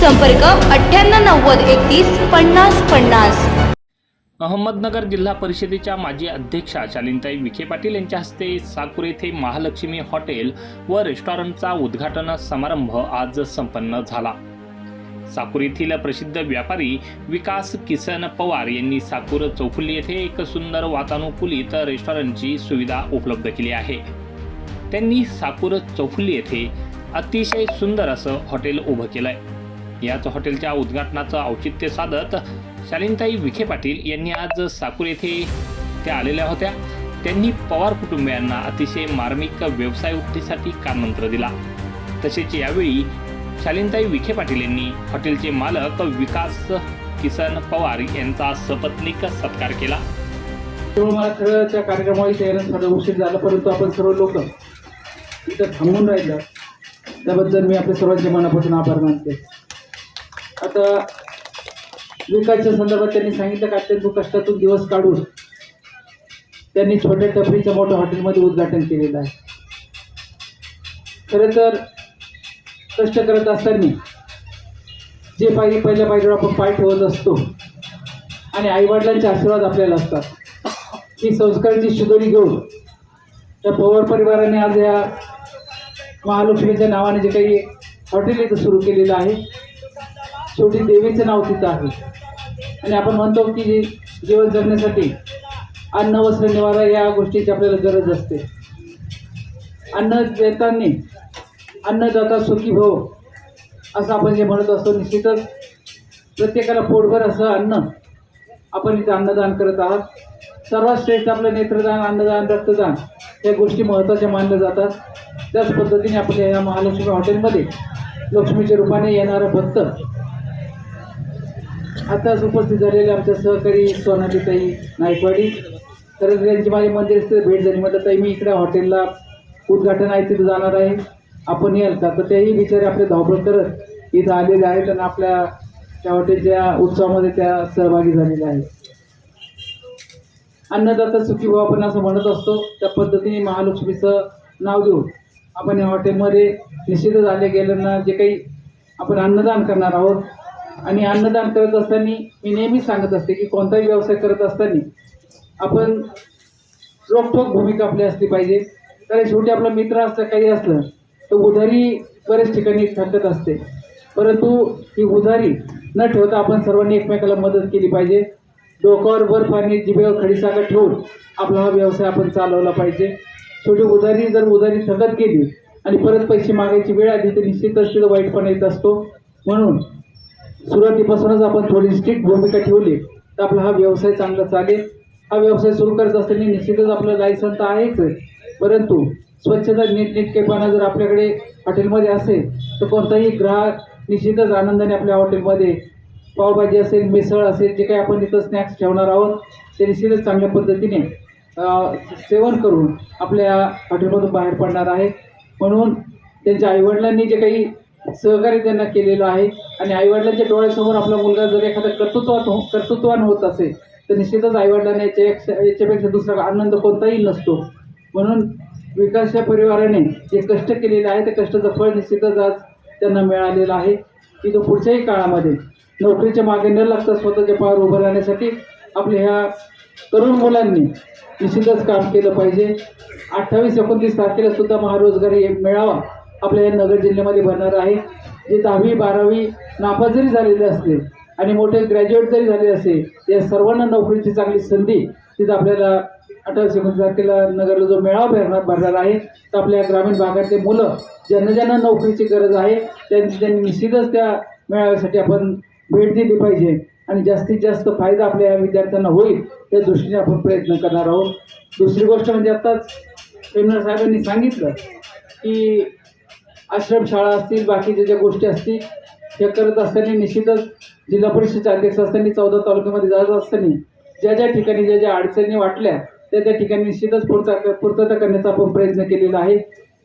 संपर्क अठ्ठ्याण्णव नव्वद एकतीस पन्नास पन्नास. अहमदनगर जिल्हा परिषदेच्या माजी अध्यक्षा शालिनताई विखे पाटील यांच्या हस्ते साकूर येथे महालक्ष्मी हॉटेल व रेस्टॉरंटचा उद्घाटन समारंभ आज संपन्न झाला. साकूर येथील प्रसिद्ध व्यापारी विकास किसन पवार यांनी साकूर चौफुली येथे एक सुंदर वातानुकूलित रेस्टॉरंटची सुविधा उपलब्ध केली आहे. त्यांनी साकूर चौफुली येथे अतिशय सुंदर असं हॉटेल उभं केलंय. याच हॉटेलच्या उद्घाटनाचं औचित्य साधत शालिनताई विखे पाटील यांनी आज साकूर येथे त्या आलेल्या होत्या. त्यांनी पवार कुटुंबियांना अतिशय मार्मिक व्यवसाय उठीसाठी कानमंत्र दिला. तसेच यावेळी शालिनताई विखे पाटील यांनी हॉटेलचे मालक विकास किसन पवार यांचा सपत्निक सत्कार केला. तेव्हा मला खरं त्या कार्यक्रमाची थोडा उशीर झाला परंतु आपण सर्व लोक इथं थांबून राहिलं. त्याबद्दल मी आपल्या सर्वांच्या मनापासून आभार मानते. आता विकासच्या संदर्भात त्यांनी सांगितलं का अत्यंत कष्टातून दिवस काढून त्यांनी छोट्या टपरीच्या मोठ्या हॉटेलमध्ये उद्घाटन केलेलं आहे. खरं तर कष्ट करत असताना जे पाहिजे पहिल्या पायरीवर आपण पाय ठेवत असतो आणि आईवडिलांचे आशीर्वाद आपल्याला असतात. ही संस्काराची शिदोरी घेऊन त्या पवार परिवाराने आज या महालक्ष्मीच्या नावाने जे काही हॉटेल इथं सुरू केलेलं आहे शेवटी देवीचं नाव तिथं आहे. आणि आपण म्हणतो की जीवन जगण्यासाठी अन्न वस्त्र निवारा या गोष्टीची आपल्याला गरज असते. अन्न देताना अन्नदाता सुखी भव असं आपण जे म्हणत असतो निश्चितच. प्रत्येकाला पोटभर असं अन्न आपण इथं अन्नदान करत आहात. सर्वात श्रेष्ठ आपलं नेत्रदान अन्नदान रक्तदान या गोष्टी महत्त्वाच्या मानल्या जातात. त्याच पद्धतीने आपल्या या महालक्ष्मी हॉटेलमध्ये लक्ष्मीच्या रूपाने येणारं भक्त आताच उपस्थित झालेले आमच्या सहकारी सोनालीताई नायकवाडी. तर त्यांची माझ्या मंदिर भेट झाली. म्हटलं ताई मी इकडे हॉटेलला उद्घाटन आहे तिथं जाणार आहे. आपण याल का? तर तेही बिचारे आपले धावपळ करत इथं आलेले आहेत आणि आपल्या त्या हॉटेलच्या उत्सवामध्ये त्या सहभागी झालेल्या आहेत. अन्नदाता सुखी भाऊ आपण असं म्हणत असतो. त्या पद्धतीने महालक्ष्मीचं नाव देऊ आपण या हॉटेलमध्ये निश्चितच आले गेल्यानं जे काही आपण अन्नदान करणार आहोत आणि अन्नदान करत असताना मी नेहमी सांगत असते की कोणताही व्यवसाय करत असताना आपण रोखोक भूमिका आपली असली पाहिजे. कारण शेवटी आपला मित्र असलं काही असलं तर उधारी बऱ्याच ठिकाणी थकत असते. परंतु ही उधारी न ठेवता आपण सर्वांनी एकमेकाला मदत केली पाहिजे. डोक्यावर बर्फ आणि जिभेवर खडीसाखर ठेवून आपला हा व्यवसाय आपण चालवला पाहिजे. शेवटी उधारी जर उधारी थकत गेली आणि परत पैसे मागायची वेळ आली तर निश्चितच तिथं वाईटपणा येत असतो. म्हणून सुरुवातीपासूनच आपण थोडी स्ट्रिक्ट भूमिका ठेवली तर आपला हा व्यवसाय चांगला चालेल हा व्यवसाय सुरू करत असताना निश्चितच आपलं लायसन तर आहेच आहे. परंतु स्वच्छता नीटनेटकेपणा जर आपल्याकडे हॉटेलमध्ये असेल तर कोणताही ग्राहक निश्चितच आनंदाने आपल्या हॉटेलमध्ये पावभाजी असेल मिसळ असेल जे काही आपण इथं स्नॅक्स ठेवणार आहोत ते निश्चितच चांगल्या पद्धतीने सेवन करून आपल्या हॉटेलमधून बाहेर पडणार आहे म्हणून त्यांच्या आईवडिलांनी जे काही सहकार्य त्यांना केलेलं आहे. आणि आईवडिलांच्या डोळ्यासमोर आपला मुलगा जर एखादा कर्तृत्वात हो कर्तृत्वान होत असेल तर निश्चितच आईवडिलांना याच्या याच्यापेक्षा दुसरा आनंद कोणताही नसतो. म्हणून विकासच्या परिवाराने जे कष्ट केलेले आहे ते कष्टाचं फळ निश्चितच आज त्यांना मिळालेलं आहे. की तो पुढच्याही काळामध्ये नोकरीच्या मागे न लागता स्वतःच्या पायावर उभं राहण्यासाठी आपल्या ह्या तरुण मुलांनी निश्चितच काम केलं पाहिजे. अठ्ठावीस एकोणतीस तारखेला सुद्धा महारोजगारी मेळावा आपल्या या नगर जिल्ह्यामध्ये भरणार आहे. जे दहावी बारावी नापास जरी झालेले असतील आणि मोठे ग्रॅज्युएट जरी झाले असेल या सर्वांना नोकरीची चांगली संधी तिथं आपल्याला अठराशे एकोणीस तारखेला नगरला जो मेळावा भरणार भरणार आहे तर आपल्या ग्रामीण भागातले मुलं ज्यांना ज्यांना नोकरीची गरज आहे त्यांनी त्यांनी निश्चितच त्या मेळाव्यासाठी आपण भेट दिली पाहिजे. आणि जास्तीत जास्त फायदा आपल्या या विद्यार्थ्यांना होईल त्या दृष्टीने आपण प्रयत्न करणार आहोत. दुसरी गोष्ट म्हणजे आत्ताच प्रेमनाथ साहेबांनी सांगितलं की आश्रमशाळा असतील बाकीच्या ज्या गोष्टी असतील हे करत असताना निश्चितच जिल्हा परिषदेचे अध्यक्ष असताना चौदा तालुक्यामध्ये जात असताना ज्या ज्या ठिकाणी ज्या ज्या अडचणी वाटल्या त्या त्या ठिकाणी निश्चितच पुढचा पूर्तता करण्याचा आपण प्रयत्न केलेला आहे.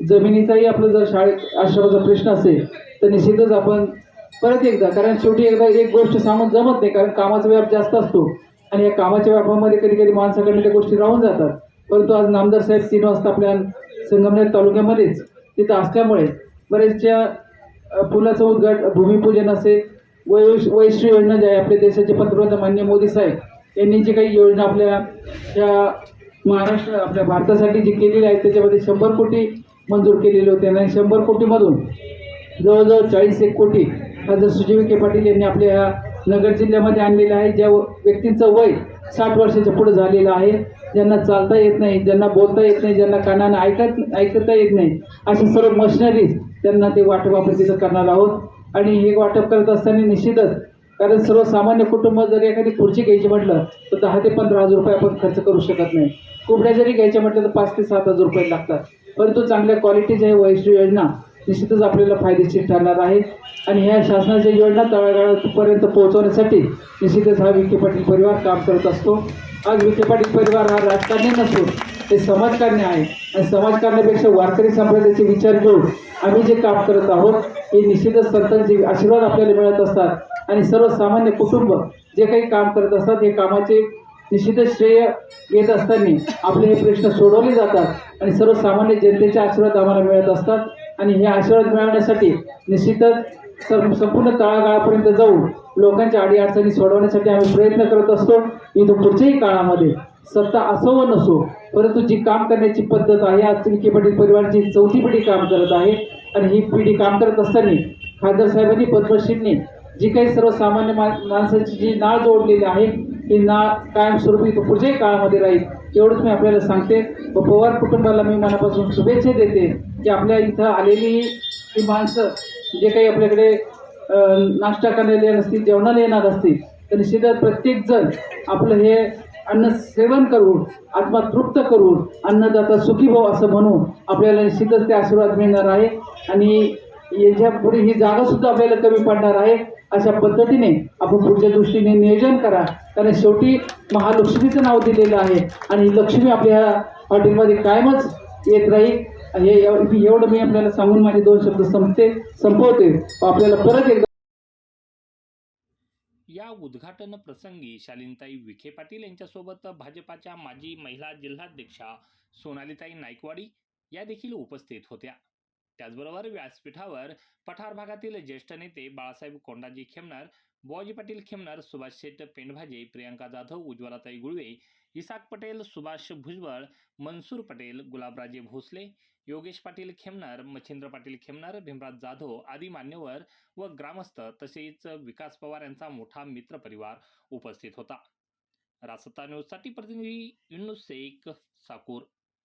जमिनीचाही आपलं जर शाळेत आश्रमाचा प्रश्न असेल तर निश्चितच आपण परत एकदा कारण शेवटी एकदा एक गोष्ट सांगून जमत नाही कारण कामाचा व्याप जास्त असतो आणि या कामाच्या व्यापामध्ये कधी कधी माणसाकडे त्या गोष्टी राहून जातात. परंतु आज नामदार साहेब तीन वाजता आपल्या संगमनेर तालुक्यामध्येच तिथं असल्यामुळे बरेचशा पुलाचं उद्घाट भूमिपूजन असेल वयोश वैश्य योजना जे आहे आपल्या देशाचे पंतप्रधान मान्य मोदी साहेब यांनी जी काही योजना आपल्या या महाराष्ट्र आपल्या भारतासाठी जी केलेली आहे त्याच्यामध्ये शंभर कोटी मंजूर केलेले होते आणि शंभर कोटीमधून जवळजवळ चाळीस एक कोटी खासदार सुजय विखे पाटील यांनी आपल्या ह्या नगर जिल्ह्यामध्ये आणलेलं आहे ज्या व्यक्तींचं वय साठ वर्षाच्या पुढे झालेलं आहे ज्यांना चालता येत नाही ज्यांना बोलता येत नाही ज्यांना कानानं ऐकत ऐकता येत नाही अशा सर्व मशिनरीज त्यांना ते वाटप आपण तिथं करणार आहोत. आणि हे वाटप करत असताना निश्चितच कारण सर्वसामान्य कुटुंब जर एखादी खुर्ची घ्यायची म्हटलं तर दहा ते पंधरा हजार रुपये आपण खर्च करू शकत नाही. कुबड्या जरी घ्यायच्या म्हटलं तर पाच ते सात हजार रुपये लागतात. परंतु चांगल्या क्वालिटीच्या हे वैश्विक योजना निश्चितच आपल्याला फायदेशीर ठरणार आहे. आणि ह्या शासनाच्या योजना तळागाळापर्यंत पोहोचवण्यासाठी निश्चितच हा विखे पाटील परिवार काम करत असतो. आज विखे पाटील परिवार हा राजकारणी नसून ते समाजकारणे आहे. आणि समाजकारण्यापेक्षा वारकरी संप्रदायाचे विचार घेऊन आम्ही जे काम करत आहोत हे निश्चितच संतांचे आशीर्वाद आपल्याला मिळत असतात. आणि सर्वसामान्य कुटुंब जे काही काम करत असतात हे कामाचे निश्चितच श्रेय घेत असताना आपले हे प्रश्न सोडवले जातात. आणि सर्वसामान्य जनतेचे आशीर्वाद आम्हाला मिळत असतात. आणि हे आशीर्वाद मिळवण्यासाठी निश्चितच सं- संपूर्ण तळागाळापर्यंत जाऊन लोकांच्या अडीअडचणी सोडवण्यासाठी आम्ही प्रयत्न करत असतो. इथं पुढच्याही काळामध्ये सत्ता असो व नसो परंतु जी काम करण्याची पद्धत आहे आज विखे पाटील परिवारची चौथी पिढी काम करत आहे आणि ही पिढी काम करत असताना खासदार साहेबांनी पद्मश्रींनी जी काही सर्वसामान्य माणसाची जी नाळ जोडलेली आहे ही नाळ कायमस्वरूपी इथं पुढच्याही काळामध्ये राहील एवढंच मी आपल्याला सांगते. व पवार कुटुंबाला मी मनापासून शुभेच्छा देते की आपल्या इथं आलेली ही माणसं जे काही आपल्याकडे नाश्ता करण्याला येणार असतील जेवणाला येणार असतील तर निश्चितच प्रत्येकजण आपलं हे अन्न सेवन करून आत्मा तृप्त करून अन्नदाता सुखी भाऊ असं म्हणून आपल्याला निश्चितच ते आशीर्वाद मिळणार आहे. आणि याच्यापुढे ही जागासुद्धा आपल्याला कमी पडणार आहे. अशा पद्धतीने आपण पुढच्या दृष्टीने नियोजन करा. कारण शेवटी महालक्ष्मीचं नाव दिलेलं आहे. आणि लक्ष्मी आपल्या हॉटेलमध्ये कायमच येत राहील. हे एवढं मी आपल्याला सांगून माझे दोन शब्द संपते संपवते. आपल्याला परत एकदा या उद्घाटन प्रसंगी शालिनताई विखे पाटील यांच्यासोबत भाजपाच्या माजी महिला जिल्हाध्यक्षा सोनालीताई नायकवाडी या देखील उपस्थित होत्या. त्याचबरोबर व्यासपीठावर पठार भागातील ज्येष्ठ नेते बाळासाहेब कोंडाजी खेमनार बुवाजी पाटील खेमनार सुभाष शेट पेंडभाजे प्रियंका जाधव उज्ज्वलाताई गुळवे इसाक पटेल सुभाष भुजबळ मनसूर पटेल गुलाबराजे भोसले योगेश पाटील खेमनार मच्छिंद्र पाटील खेमनार भीमराज जाधव आदी मान्यवर व ग्रामस्थ तसेच विकास पवार यांचा मोठा मित्रपरिवार उपस्थित होता. रासत्ता न्यूजसाठी प्रतिनिधी युनुस शेख साकूर.